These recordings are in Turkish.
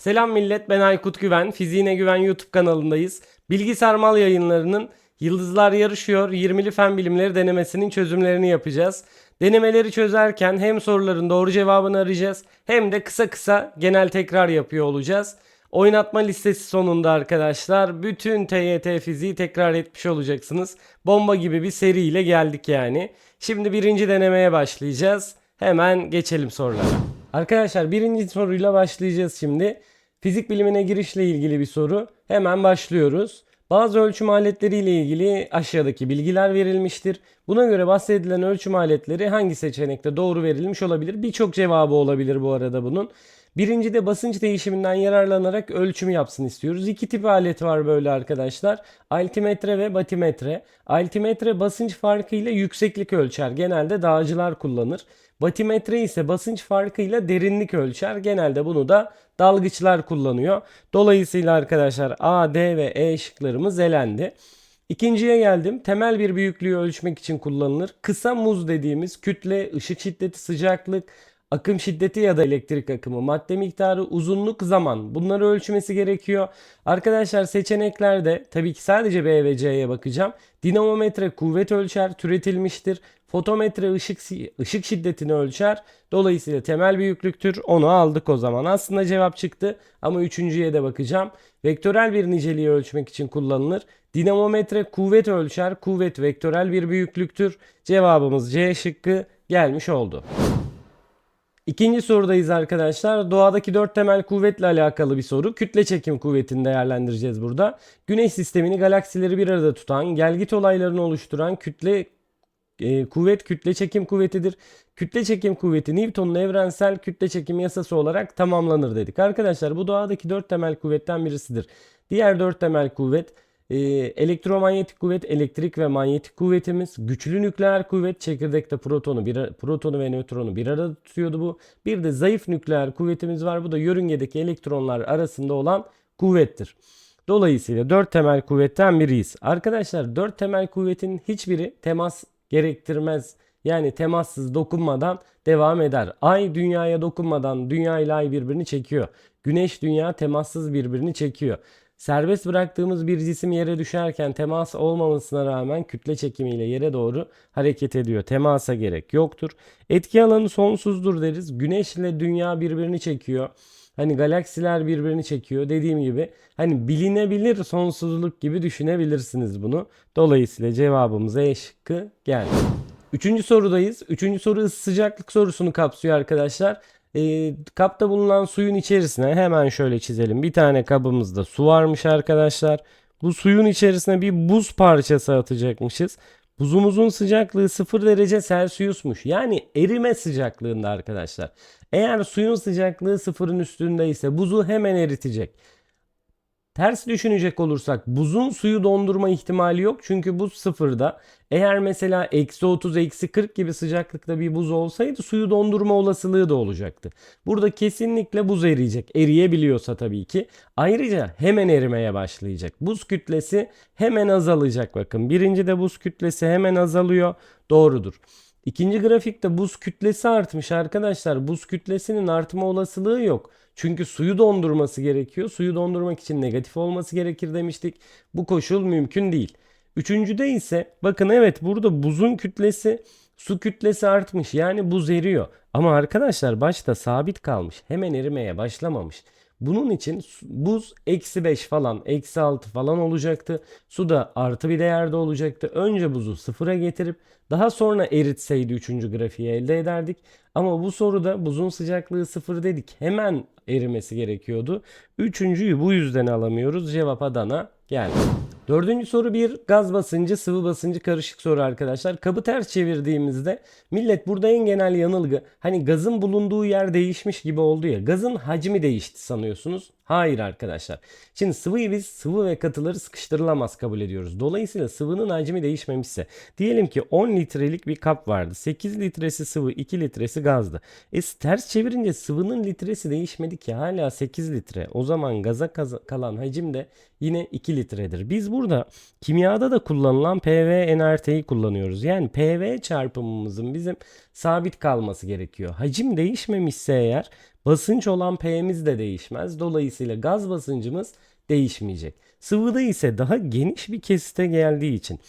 Selam millet ben Aykut Güven. Fiziğine Güven YouTube kanalındayız. Bilgi Sarmal yayınlarının Yıldızlar Yarışıyor 20'li fen bilimleri denemesinin çözümlerini yapacağız. Denemeleri çözerken hem soruların doğru cevabını arayacağız hem de kısa kısa genel tekrar yapıyor olacağız. Oynatma listesi sonunda arkadaşlar bütün TYT fiziği tekrar etmiş olacaksınız. Bomba gibi bir seriyle geldik yani. Şimdi birinci denemeye başlayacağız. Hemen geçelim sorulara. Arkadaşlar birinci soruyla başlayacağız şimdi. Fizik bilimine girişle ilgili bir soru. Hemen başlıyoruz. Bazı ölçüm aletleriyle ilgili aşağıdaki bilgiler verilmiştir. Buna göre bahsedilen ölçüm aletleri hangi seçenekte doğru verilmiş olabilir? Birçok cevabı olabilir bu arada bunun. Birincide basınç değişiminden yararlanarak ölçüm yapsın istiyoruz. İki tip alet var böyle arkadaşlar. Altimetre ve batimetre. Altimetre basınç farkıyla yükseklik ölçer. Genelde dağcılar kullanır. Batimetre ise basınç farkıyla derinlik ölçer. Genelde bunu da dalgıçlar kullanıyor. Dolayısıyla arkadaşlar A, D ve E şıklarımız elendi. İkinciye geldim. Temel bir büyüklüğü ölçmek için kullanılır. Kısa muz dediğimiz kütle, ışık şiddeti, sıcaklık, akım şiddeti ya da elektrik akımı, madde miktarı, uzunluk, zaman bunları ölçmesi gerekiyor. Arkadaşlar seçeneklerde tabii ki sadece B ve C'ye bakacağım. Dinamometre kuvvet ölçer, türetilmiştir. Fotometre ışık ışık şiddetini ölçer. Dolayısıyla temel büyüklüktür. Onu aldık o zaman. Aslında cevap çıktı ama üçüncüye de bakacağım. Vektörel bir niceliği ölçmek için kullanılır. Dinamometre kuvvet ölçer. Kuvvet vektörel bir büyüklüktür. Cevabımız C şıkkı gelmiş oldu. İkinci sorudayız arkadaşlar. Doğadaki dört temel kuvvetle alakalı bir soru. Kütle çekim kuvvetini değerlendireceğiz burada. Güneş sistemini galaksileri bir arada tutan, gelgit olaylarını oluşturan kütle e, kuvvet kütle çekim kuvvetidir. Kütle çekim kuvveti Newton'un evrensel kütle çekim yasası olarak tamamlanır dedik. Arkadaşlar bu doğadaki dört temel kuvvetten birisidir. Diğer dört temel kuvvet e, elektromanyetik kuvvet, elektrik ve manyetik kuvvetimiz, güçlü nükleer kuvvet, çekirdekte protonu, bir, protonu ve nötronu bir arada tutuyordu bu. Bir de zayıf nükleer kuvvetimiz var. Bu da yörüngedeki elektronlar arasında olan kuvvettir. Dolayısıyla dört temel kuvvetten biriyiz. Arkadaşlar dört temel kuvvetin hiçbiri temas gerektirmez. Yani temassız dokunmadan devam eder. Ay dünyaya dokunmadan dünya ile ay birbirini çekiyor. Güneş dünya temassız birbirini çekiyor. Serbest bıraktığımız bir cisim yere düşerken temas olmamasına rağmen kütle çekimiyle yere doğru hareket ediyor. Temasa gerek yoktur. Etki alanı sonsuzdur deriz. Güneş ile dünya birbirini çekiyor. Hani galaksiler birbirini çekiyor. Dediğim gibi hani bilinebilir sonsuzluk gibi düşünebilirsiniz bunu. Dolayısıyla cevabımız E şıkkı geldi. Üçüncü sorudayız. Üçüncü soru ısı sıcaklık sorusunu kapsıyor arkadaşlar. E, kapta bulunan suyun içerisine hemen şöyle çizelim. Bir tane kabımızda su varmış arkadaşlar. Bu suyun içerisine bir buz parçası atacakmışız. Buzumuzun sıcaklığı 0 derece Celsius'muş. Yani erime sıcaklığında arkadaşlar. Eğer suyun sıcaklığı sıfırın üstündeyse buzu hemen eritecek. Ters düşünecek olursak buzun suyu dondurma ihtimali yok çünkü buz sıfırda. Eğer mesela eksi 30 eksi 40 gibi sıcaklıkta bir buz olsaydı suyu dondurma olasılığı da olacaktı. Burada kesinlikle buz eriyecek. Eriyebiliyorsa tabii ki. Ayrıca hemen erimeye başlayacak. Buz kütlesi hemen azalacak bakın. Birinci de buz kütlesi hemen azalıyor. Doğrudur. İkinci grafikte buz kütlesi artmış arkadaşlar. Buz kütlesinin artma olasılığı yok. Çünkü suyu dondurması gerekiyor. Suyu dondurmak için negatif olması gerekir demiştik. Bu koşul mümkün değil. Üçüncüde ise bakın evet burada buzun kütlesi su kütlesi artmış. Yani buz eriyor. Ama arkadaşlar başta sabit kalmış. Hemen erimeye başlamamış. Bunun için buz eksi 5 falan eksi 6 falan olacaktı. Su da artı bir değerde olacaktı. Önce buzu sıfıra getirip daha sonra eritseydi 3. grafiği elde ederdik. Ama bu soruda buzun sıcaklığı sıfır dedik. Hemen erimesi gerekiyordu. Üçüncüyü bu yüzden alamıyoruz. Cevap Adana geldi. Dördüncü soru bir gaz basıncı sıvı basıncı karışık soru arkadaşlar. Kabı ters çevirdiğimizde millet burada en genel yanılgı hani gazın bulunduğu yer değişmiş gibi oldu ya gazın hacmi değişti sanıyorsunuz. Hayır arkadaşlar. Şimdi sıvıyı biz sıvı ve katıları sıkıştırılamaz kabul ediyoruz. Dolayısıyla sıvının hacmi değişmemişse diyelim ki 10 litrelik bir kap vardı. 8 litresi sıvı 2 litresi gazdı. E ters çevirince sıvının litresi değişmedi ki hala 8 litre. O zaman gaza kalan hacim de yine 2 litredir. Biz bu burada kimyada da kullanılan PV NRT'yi kullanıyoruz. Yani PV çarpımımızın bizim sabit kalması gerekiyor. Hacim değişmemişse eğer basınç olan P'miz de değişmez. Dolayısıyla gaz basıncımız değişmeyecek. Sıvıda ise daha geniş bir kesite geldiği için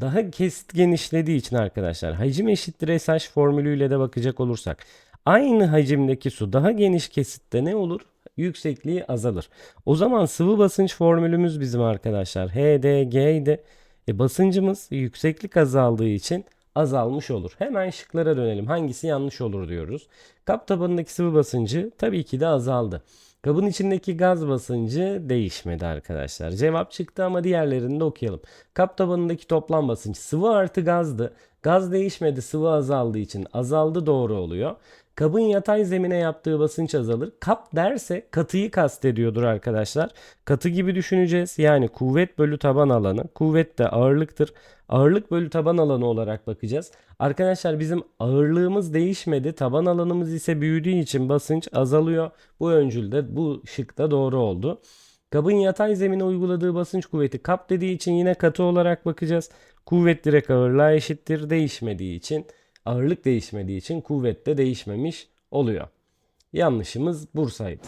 daha kesit genişlediği için arkadaşlar hacim eşittir SH formülüyle de bakacak olursak aynı hacimdeki su daha geniş kesitte ne olur? Yüksekliği azalır. O zaman sıvı basınç formülümüz bizim arkadaşlar HDG idi. E basıncımız yükseklik azaldığı için azalmış olur. Hemen şıklara dönelim. Hangisi yanlış olur diyoruz. Kap tabanındaki sıvı basıncı tabii ki de azaldı. Kabın içindeki gaz basıncı değişmedi arkadaşlar. Cevap çıktı ama diğerlerini de okuyalım. Kap tabanındaki toplam basınç sıvı artı gazdı. Gaz değişmedi sıvı azaldığı için azaldı doğru oluyor. Kabın yatay zemine yaptığı basınç azalır. Kap derse katıyı kastediyordur arkadaşlar. Katı gibi düşüneceğiz. Yani kuvvet bölü taban alanı. Kuvvet de ağırlıktır. Ağırlık bölü taban alanı olarak bakacağız. Arkadaşlar bizim ağırlığımız değişmedi. Taban alanımız ise büyüdüğü için basınç azalıyor. Bu öncülde bu şıkta doğru oldu. Kabın yatay zemine uyguladığı basınç kuvveti kap dediği için yine katı olarak bakacağız. Kuvvet direkt ağırlığa eşittir. Değişmediği için ağırlık değişmediği için kuvvet de değişmemiş oluyor. Yanlışımız Bursa'ydı.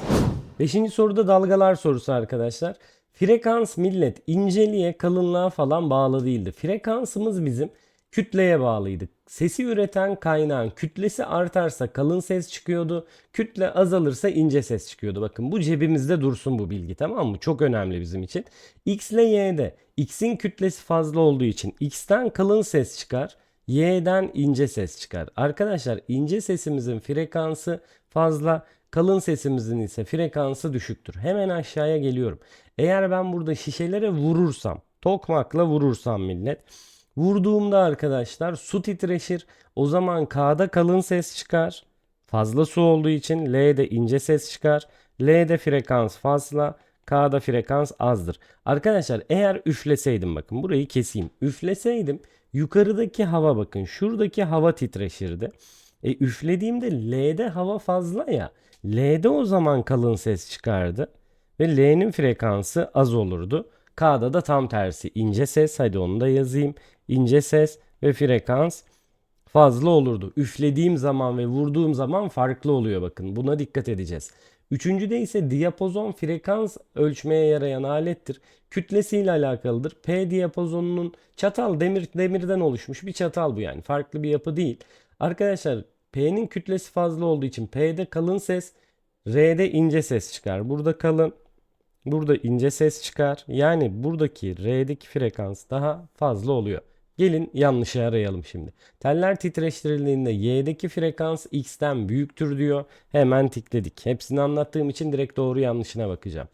Beşinci soruda dalgalar sorusu arkadaşlar. Frekans millet inceliğe kalınlığa falan bağlı değildi. Frekansımız bizim kütleye bağlıydı. Sesi üreten kaynağın kütlesi artarsa kalın ses çıkıyordu. Kütle azalırsa ince ses çıkıyordu. Bakın bu cebimizde dursun bu bilgi tamam mı? Çok önemli bizim için. X ile Y'de X'in kütlesi fazla olduğu için X'ten kalın ses çıkar. Y'den ince ses çıkar. Arkadaşlar ince sesimizin frekansı fazla, kalın sesimizin ise frekansı düşüktür. Hemen aşağıya geliyorum. Eğer ben burada şişelere vurursam, tokmakla vurursam millet, vurduğumda arkadaşlar su titreşir. O zaman K'da kalın ses çıkar. Fazla su olduğu için L'de ince ses çıkar. L'de frekans fazla, K'da frekans azdır. Arkadaşlar eğer üfleseydim bakın burayı keseyim. Üfleseydim yukarıdaki hava bakın şuradaki hava titreşirdi. E üflediğimde L'de hava fazla ya. L'de o zaman kalın ses çıkardı. Ve L'nin frekansı az olurdu. K'da da tam tersi ince ses hadi onu da yazayım. İnce ses ve frekans fazla olurdu. Üflediğim zaman ve vurduğum zaman farklı oluyor bakın. Buna dikkat edeceğiz. Üçüncüde ise diyapozon frekans ölçmeye yarayan alettir. Kütlesiyle alakalıdır. P diyapozonunun çatal demir demirden oluşmuş bir çatal bu yani. Farklı bir yapı değil. Arkadaşlar P'nin kütlesi fazla olduğu için P'de kalın ses, R'de ince ses çıkar. Burada kalın, burada ince ses çıkar. Yani buradaki R'deki frekans daha fazla oluyor. Gelin yanlışı arayalım şimdi. Teller titreştirildiğinde Y'deki frekans X'ten büyüktür diyor. Hemen tikledik. Hepsini anlattığım için direkt doğru yanlışına bakacağım.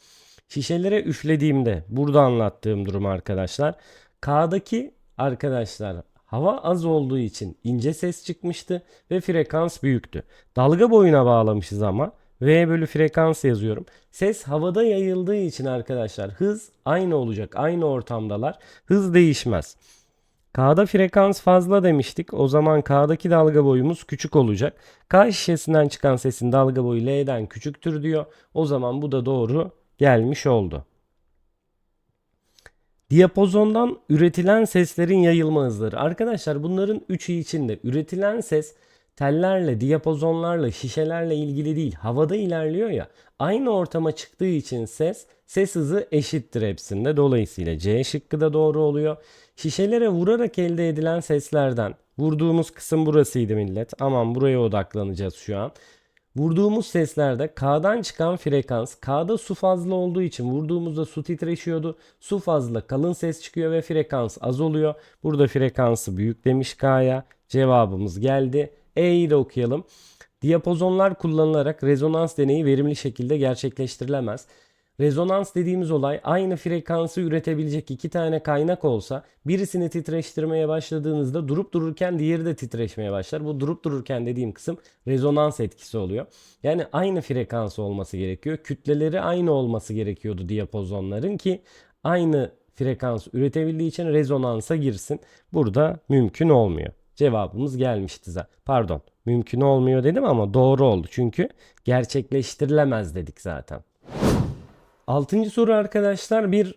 Şişelere üflediğimde burada anlattığım durum arkadaşlar. K'daki arkadaşlar hava az olduğu için ince ses çıkmıştı ve frekans büyüktü. Dalga boyuna bağlamışız ama V bölü frekans yazıyorum. Ses havada yayıldığı için arkadaşlar hız aynı olacak. Aynı ortamdalar. Hız değişmez. K'da frekans fazla demiştik. O zaman K'daki dalga boyumuz küçük olacak. K şişesinden çıkan sesin dalga boyu L'den küçüktür diyor. O zaman bu da doğru gelmiş oldu. Diyapozondan üretilen seslerin yayılma hızları. Arkadaşlar bunların üçü içinde üretilen ses tellerle, diyapozonlarla, şişelerle ilgili değil. Havada ilerliyor ya. Aynı ortama çıktığı için ses, ses hızı eşittir hepsinde. Dolayısıyla C şıkkı da doğru oluyor. Şişelere vurarak elde edilen seslerden vurduğumuz kısım burasıydı millet. Aman buraya odaklanacağız şu an. Vurduğumuz seslerde K'dan çıkan frekans, K'da su fazla olduğu için vurduğumuzda su titreşiyordu. Su fazla kalın ses çıkıyor ve frekans az oluyor. Burada frekansı büyük demiş K'ya. Cevabımız geldi. E'yi de okuyalım. Diyapozonlar kullanılarak rezonans deneyi verimli şekilde gerçekleştirilemez. Rezonans dediğimiz olay aynı frekansı üretebilecek iki tane kaynak olsa birisini titreştirmeye başladığınızda durup dururken diğeri de titreşmeye başlar. Bu durup dururken dediğim kısım rezonans etkisi oluyor. Yani aynı frekans olması gerekiyor. Kütleleri aynı olması gerekiyordu diyapozonların ki aynı frekans üretebildiği için rezonansa girsin. Burada mümkün olmuyor. Cevabımız gelmişti zaten. Pardon mümkün olmuyor dedim ama doğru oldu. Çünkü gerçekleştirilemez dedik zaten. Altıncı soru arkadaşlar bir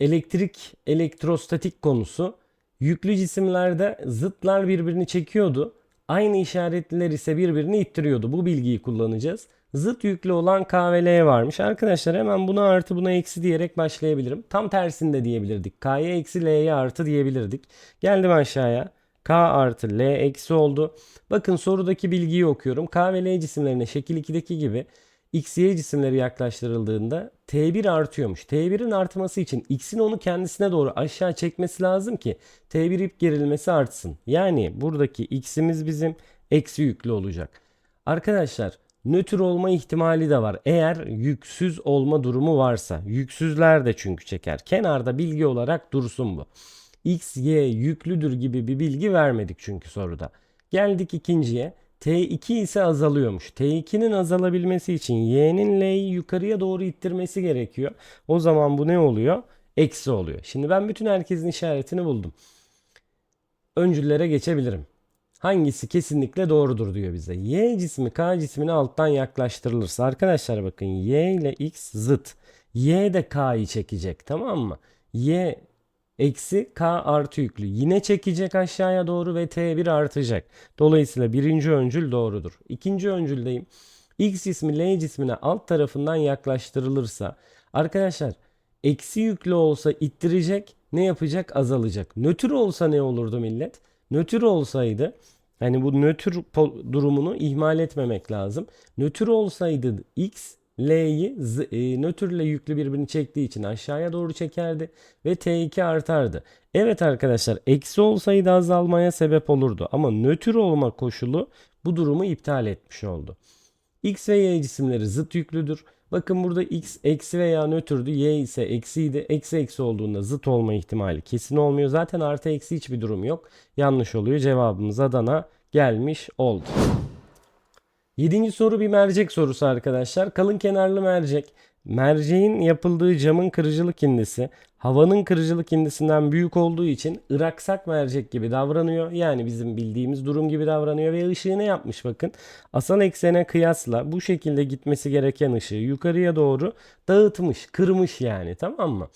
elektrik elektrostatik konusu. Yüklü cisimlerde zıtlar birbirini çekiyordu. Aynı işaretliler ise birbirini ittiriyordu. Bu bilgiyi kullanacağız. Zıt yüklü olan K ve L varmış. Arkadaşlar hemen buna artı buna eksi diyerek başlayabilirim. Tam tersini de diyebilirdik. K'ya eksi L'ye artı diyebilirdik. Geldim aşağıya. K artı L eksi oldu. Bakın sorudaki bilgiyi okuyorum. K ve L cisimlerine şekil 2'deki gibi X, Y cisimleri yaklaştırıldığında T1 artıyormuş. T1'in artması için X'in onu kendisine doğru aşağı çekmesi lazım ki T1 ip gerilmesi artsın. Yani buradaki X'imiz bizim eksi yüklü olacak. Arkadaşlar nötr olma ihtimali de var. Eğer yüksüz olma durumu varsa. Yüksüzler de çünkü çeker. Kenarda bilgi olarak dursun bu. X, Y yüklüdür gibi bir bilgi vermedik çünkü soruda. Geldik ikinciye. T2 ise azalıyormuş. T2'nin azalabilmesi için Y'nin L'yi yukarıya doğru ittirmesi gerekiyor. O zaman bu ne oluyor? Eksi oluyor. Şimdi ben bütün herkesin işaretini buldum. Öncüllere geçebilirim. Hangisi kesinlikle doğrudur diyor bize. Y cismi K cismine alttan yaklaştırılırsa arkadaşlar bakın Y ile X zıt. Y de K'yı çekecek tamam mı? Y eksi K artı yüklü. Yine çekecek aşağıya doğru ve T1 artacak. Dolayısıyla birinci öncül doğrudur. İkinci öncüldeyim. X cismi L cismine alt tarafından yaklaştırılırsa arkadaşlar eksi yüklü olsa ittirecek ne yapacak azalacak. Nötr olsa ne olurdu millet? Nötr olsaydı hani bu nötr durumunu ihmal etmemek lazım. Nötr olsaydı X L'yi e, nötrle yüklü birbirini çektiği için aşağıya doğru çekerdi ve T2 artardı. Evet arkadaşlar eksi olsaydı azalmaya sebep olurdu ama nötr olma koşulu bu durumu iptal etmiş oldu. X ve Y cisimleri zıt yüklüdür. Bakın burada X eksi veya nötrdü. Y ise eksiydi. Eksi eksi olduğunda zıt olma ihtimali kesin olmuyor. Zaten artı eksi hiçbir durum yok. Yanlış oluyor. Cevabımız Adana gelmiş oldu. Yedinci soru bir mercek sorusu arkadaşlar. Kalın kenarlı mercek. Merceğin yapıldığı camın kırıcılık indisi havanın kırıcılık indisinden büyük olduğu için ıraksak mercek gibi davranıyor. Yani bizim bildiğimiz durum gibi davranıyor ve ışığı ne yapmış bakın. Asal eksene kıyasla bu şekilde gitmesi gereken ışığı yukarıya doğru dağıtmış, kırmış yani tamam mı?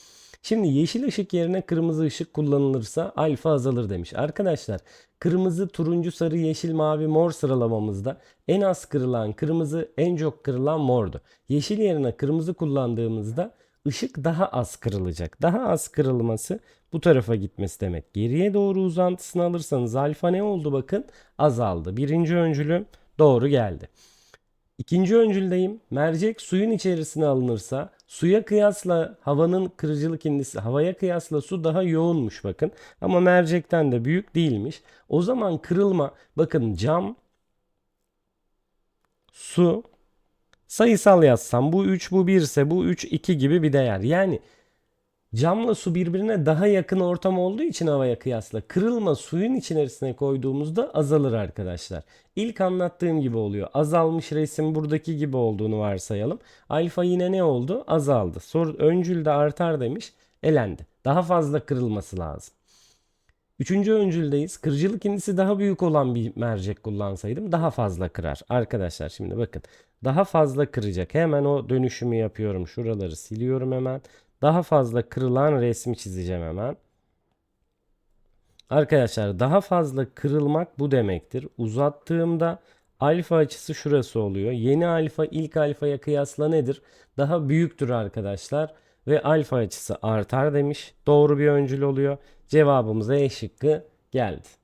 Şimdi yeşil ışık yerine kırmızı ışık kullanılırsa alfa azalır demiş. Arkadaşlar kırmızı, turuncu, sarı, yeşil, mavi, mor sıralamamızda en az kırılan kırmızı, en çok kırılan mordu. Yeşil yerine kırmızı kullandığımızda ışık daha az kırılacak. Daha az kırılması bu tarafa gitmesi demek. Geriye doğru uzantısını alırsanız alfa ne oldu bakın? Azaldı. Birinci öncülüm doğru geldi. İkinci öncüldeyim. Mercek suyun içerisine alınırsa suya kıyasla havanın kırıcılık indisi havaya kıyasla su daha yoğunmuş bakın. Ama mercekten de büyük değilmiş. O zaman kırılma bakın cam su sayısal yazsam bu 3 bu 1 ise bu 3 2 gibi bir değer. Yani camla su birbirine daha yakın ortam olduğu için havaya kıyasla kırılma suyun içerisine koyduğumuzda azalır arkadaşlar. İlk anlattığım gibi oluyor. Azalmış resim buradaki gibi olduğunu varsayalım. Alfa yine ne oldu? Azaldı. Sor, öncül de artar demiş. Elendi. Daha fazla kırılması lazım. Üçüncü öncüldeyiz. Kırıcılık indisi daha büyük olan bir mercek kullansaydım daha fazla kırar. Arkadaşlar şimdi bakın. Daha fazla kıracak. Hemen o dönüşümü yapıyorum. Şuraları siliyorum hemen. Daha fazla kırılan resmi çizeceğim hemen. Arkadaşlar daha fazla kırılmak bu demektir. Uzattığımda alfa açısı şurası oluyor. Yeni alfa ilk alfaya kıyasla nedir? Daha büyüktür arkadaşlar. Ve alfa açısı artar demiş. Doğru bir öncül oluyor. Cevabımıza E şıkkı geldi.